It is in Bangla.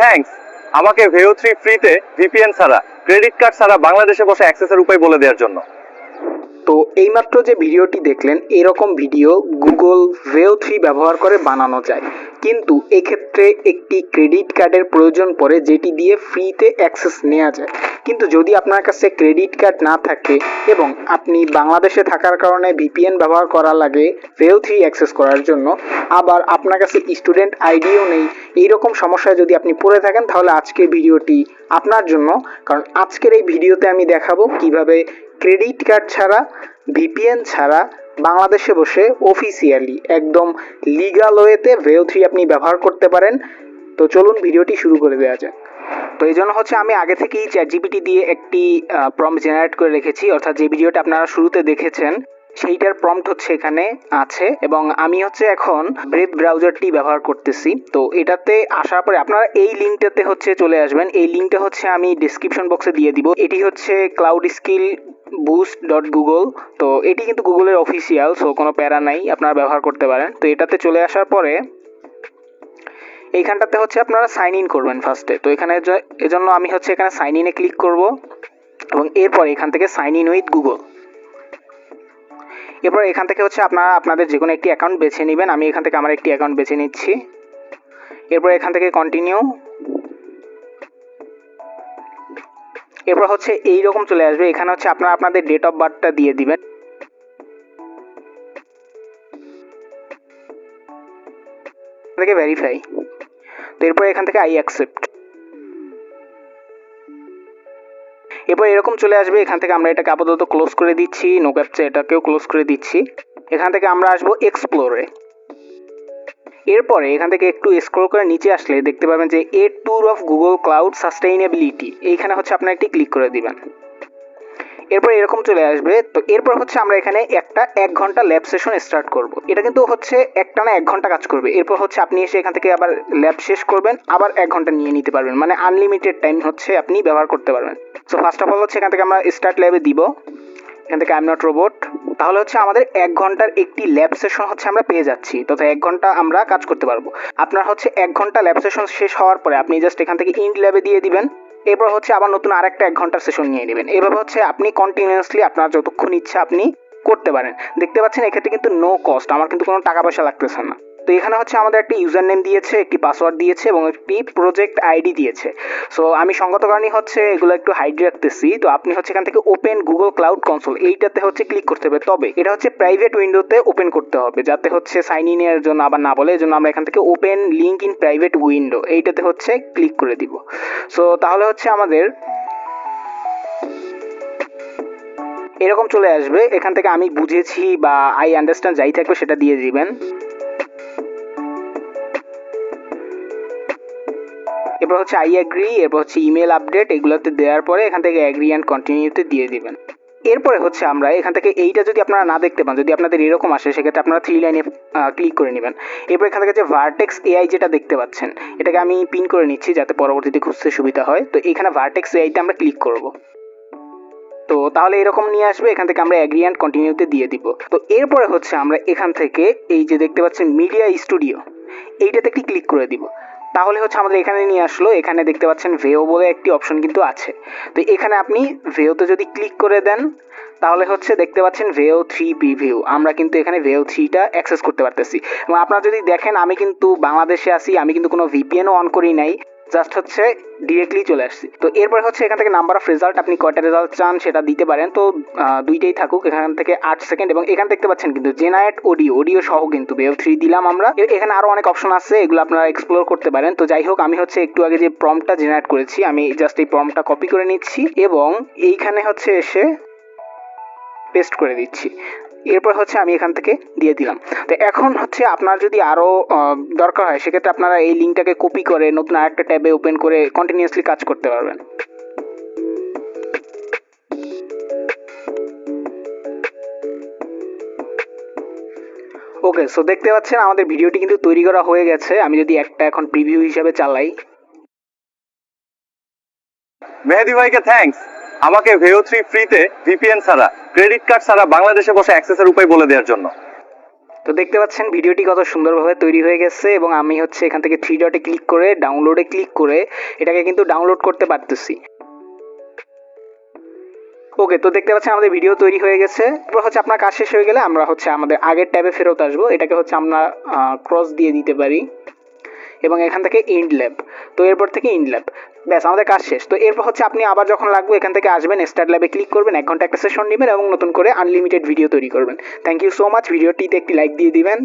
থ্যাঙ্কস আমাকে ভেও থ্রি ফ্রিতে ভিপিএন ছাড়া ক্রেডিট কার্ড ছাড়া বাংলাদেশে বসে অ্যাক্সেসের উপায় বলে দেওয়ার জন্য। তো এইমাত্র যে ভিডিওটি দেখলেন, এরকম ভিডিও গুগল ভেও থ্রি ব্যবহার করে বানানো যায়। কিন্তু এক্ষেত্রে একটি ক্রেডিট কার্ডের প্রয়োজন পড়ে, যেটি দিয়ে ফ্রিতে অ্যাক্সেস নেওয়া যায়। কিন্তু যদি আপনার কাছে ক্রেডিট কার্ড না থাকে এবং আপনি বাংলাদেশে থাকার কারণে ভিপিএন ব্যবহার করা লাগে ভেও থ্রি অ্যাক্সেস করার জন্য, আবার আপনার কাছে স্টুডেন্ট আইডিও নেই, এইরকম সমস্যায় যদি আপনি পড়ে থাকেন, তাহলে আজকের ভিডিওটি আপনার জন্য। কারণ আজকের এই ভিডিওতে আমি দেখাবো কীভাবে ক্রেডিট কার্ড ছাড়া, ভিপিএন ছাড়া, বাংলাদেশে বসে অফিসিয়ালি একদম লিগাল ওয়েতে ভেও থ্রি আপনি ব্যবহার করতে পারেন। তো চলুন ভিডিওটি শুরু করে দেওয়া যাক। তো এই জন্য হচ্ছে আমি আগে থেকেই চ্যাট জিপিটি দিয়ে একটি প্রম জেনারেট করে রেখেছি। অর্থাৎ যে ভিডিওটা আপনারা শুরুতে দেখেছেন সেইটার প্রম্পট হচ্ছে এখানে আছে এবং আমি হচ্ছে এখন ব্রেভ ব্রাউজারটি ব্যবহার করতেছি। তো এটাতে আসার পরে আপনারা এই লিঙ্কটাতে হচ্ছে চলে আসবেন। এই লিঙ্কটা হচ্ছে আমি ডিসক্রিপশন বক্সে দিয়ে দিব। এটি হচ্ছে cloud skill boost dot Google তো এটি কিন্তু গুগলের অফিসিয়াল সো কোনো প্যারা নাই, আপনারা ব্যবহার করতে পারেন। তো এটাতে চলে আসার পরে এইখানটাতে হচ্ছে আপনারা সাইন ইন করবেন ফার্স্টে তো এখানে এজন্য আমি হচ্ছে এখানে সাইন ইনে ক্লিক করব এবং এরপর এখান থেকে সাইন ইন উইথ গুগল এরপর এখান থেকে হচ্ছে আপনারা আপনাদের যে কোনো একটি অ্যাকাউন্ট বেছে নেবেন। আমি এখান থেকে আমার একটি অ্যাকাউন্ট বেছে নিচ্ছি। এরপর এখান থেকে কন্টিনিউ এরপর হচ্ছে এই রকম চলে আসবে। এখানে হচ্ছে আপনারা আপনাদের ডেট অফ বার্থটা দিয়ে দিবেন। থেকে ভেরিফাই তো এরপর এখান থেকে আই অ্যাকসেপ্ট এরপর এরকম চলে আসবে, এখান থেকে আমরা এটাকে আপাতত ক্লোজ করে দিচ্ছি নো ক্যাপচা এটাকেও ক্লোজ করে দিচ্ছি। এখান থেকে আমরা আসব এক্সপ্লোরে এরপরে এখান থেকে একটু স্ক্রল করে নিচে আসলে দেখতে পাবেন যে a tour of Google cloud sustainability এইখানে হচ্ছে আপনারা একটি ক্লিক করে দিবেন। এরপর এরকম চলে আসবে, তো এরপর হচ্ছে আমরা এখানে একটা এক ঘণ্টা ল্যাব সেশন স্টার্ট করব। এটা কিন্তু হচ্ছে একটা না এক ঘণ্টা কাজ করবে। এরপর হচ্ছে আপনি এসে এখান থেকে আবার ল্যাব শেষ করবেন, আবার এক ঘণ্টা নিয়ে নিতে পারবেন। মানে আনলিমিটেড টাইম হচ্ছে আপনি ব্যবহার করতে পারবেন। সো ফার্স্ট অফ অল হচ্ছে এখান থেকে আমরা স্টার্ট ল্যাবে দিব। এখান থেকে আই এম নট রোবট তাহলে হচ্ছে আমাদের এক ঘণ্টার একটি ল্যাব সেশন হচ্ছে আমরা পেয়ে যাচ্ছি। তথা এক ঘণ্টা আমরা কাজ করতে পারব। আপনার হচ্ছে এক ঘণ্টা ল্যাব সেশন শেষ হওয়ার পরে আপনি জাস্ট এখান থেকে ইন্ড ল্যাবে দিয়ে দিবেন। এরপর হচ্ছে আবার নতুন আরেকটা এক ঘণ্টার সেশন নিয়ে নেবেন। এভাবে হচ্ছে আপনি কন্টিনিউয়াসলি আপনার যতক্ষণ ইচ্ছা আপনি করতে পারেন। দেখতে পাচ্ছেন এক্ষেত্রে কিন্তু নো কস্ট আমার কিন্তু কোনো টাকা পয়সা লাগতেছে না। তো এখানে হচ্ছে আমাদের একটি ইউজার নেম দিয়েছে, একটি পাসওয়ার্ড দিয়েছে এবং একটি প্রজেক্ট আইডি দিয়েছে। সো আমি সঙ্গত কারণেই হচ্ছে এগুলো একটু হাইড রাখতেছি। তো আপনি হচ্ছে এখান থেকে ওপেন গুগল ক্লাউড কনসোল এইটাতে হচ্ছে ক্লিক করতে হবে। তবে এটা হচ্ছে প্রাইভেট উইন্ডোতে ওপেন করতে হবে, যাতে হচ্ছে সাইন ইন এর জন্য আবার না বলে, এই জন্য আমরা এখান থেকে open link in private window এইটাতে হচ্ছে ক্লিক করে দিব। সো তাহলে হচ্ছে আমাদের এরকম চলে আসবে। এখান থেকে আমি বুঝেছি বা আই আন্ডারস্ট্যান্ড যাই থাকবে সেটা দিয়ে দিবেন। এরপর হচ্ছে আই অ্যাগ্রি এরপর হচ্ছে ইমেল আপডেট এগুলোতে দেওয়ার পরে এখান থেকে অ্যাগ্রি অ্যান্ড কন্টিনিউতে দিয়ে দিবেন। এরপরে হচ্ছে আমরা এখান থেকে এইটা যদি আপনারা না দেখতে পান, যদি আপনাদের এরকম আসে, সেক্ষেত্রে আপনারা থ্রি লাইনে ক্লিক করে নেবেন। এরপর এখান থেকে যে ভার্টেক্স এআই যেটা দেখতে পাচ্ছেন, এটাকে আমি পিন করে নিচ্ছি যাতে পরবর্তীতে খুঁজতে সুবিধা হয়। তো এখানে ভার্টেক্স এআইতে আমরা ক্লিক করব। তো তাহলে এরকম নিয়ে আসবে, এখান থেকে আমরা অ্যাগ্রি অ্যান্ড কন্টিনিউতে দিয়ে দিব। তো এরপরে হচ্ছে আমরা এখান থেকে এই যে দেখতে পাচ্ছেন মিডিয়া স্টুডিও এইটাতে একটি ক্লিক করে দিব। তাহলে হচ্ছে আমাদের এখানে নিয়ে আসলো, এখানে দেখতে পাচ্ছেন ভেও বলে একটি অপশন কিন্তু আছে। তো এখানে আপনি ভেওতে যদি ক্লিক করে দেন, তাহলে হচ্ছে দেখতে পাচ্ছেন ভেও থ্রি প্রিভিউ আমরা কিন্তু এখানে ভেও থ্রিটা অ্যাক্সেস করতে পারতেছি। এবং আপনারা যদি দেখেন, আমি কিন্তু বাংলাদেশে আছি, আমি কিন্তু কোনো ভিপিএনও অন করি নাই। জাস্ট হচ্ছে ডিরেক্টলি চলে আসছি। তো এরপরে হচ্ছে এখান থেকে নাম্বার অফ রেজাল্ট আপনি কয়টা রেজাল্ট চান সেটা দিতে পারেন। তো দুইটাই থাকুক। এখান থেকে আট সেকেন্ড এবং এখানে দেখতে পাচ্ছেন কিন্তু জেনারেট অডিও অডিও সহ কিন্তু বেও থ্রি দিলাম আমরা। এখানে আরও অনেক অপশন আছে, এগুলো আপনারা এক্সপ্লোর করতে পারেন। তো যাই হোক, আমি হচ্ছে একটু আগে যে প্রমটা জেনারেট করেছি, আমি জাস্ট এই প্রমটা কপি করে নিচ্ছি এবং এইখানে হচ্ছে এসে পেস্ট করে দিচ্ছি। এরপর হচ্ছে আমি এখান থেকে দিয়ে দিলাম। তো এখন হচ্ছে আপনার যদি আরও দরকার হয়, সেক্ষেত্রে আপনারা এই লিঙ্কটাকে কপি করে নতুন আরেকটা ট্যাবে ওপেন করে কন্টিনিউয়াসলি কাজ করতে পারবেন। ওকে সো দেখতে পাচ্ছেন আমাদের ভিডিওটি কিন্তু তৈরি করা হয়ে গেছে। আমি যদি একটা এখন প্রিভিউ হিসাবে চালাই। মেহেদি ভাইকে থ্যাঙ্কস আমাকে ভেও থ্রি ফ্রিতে ভিপিএন ছাড়া ক্রেডিট কার্ড ছাড়া বাংলাদেশে বসে অ্যাক্সেসের উপায় বলে দেওয়ার জন্য। তো দেখতে পাচ্ছেন, ভিডিওটি কত সুন্দরভাবে তৈরি হয়ে গেছে এবং আমি হচ্ছে এখান থেকে থ্রি ডটে ক্লিক করে ডাউনলোডে ক্লিক করে এটাকে কিন্তু ডাউনলোড করতে পারতেছি। ওকে তো দেখতে পাচ্ছেন আমাদের ভিডিও তৈরি হয়ে গেছে। এরপর হচ্ছে আপনার কাজ শেষ হয়ে গেলে আমরা হচ্ছে আমাদের আগের ট্যাবে ফেরত আসব। এটাকে হচ্ছে আমরা ক্রস দিয়ে দিতে পারি। এবং এখান থেকে ইন্ড ল্যাব তো এরপর থেকে ইন্ড ল্যাব ব্যাস, আমাদের কাজ শেষ। তো এরপর হচ্ছে আপনি আবার যখন লাগবে এখান থেকে আসবেন স্টার ল্যাবে ক্লিক করবেন, এক ঘণ্টা একটা সেশন নেবেন এবং নতুন করে আনলিমিটেড ভিডিও তৈরি করবেন। থ্যাংক ইউ সো মাচ ভিডিওটিতে একটি লাইক দিয়ে দিবেন।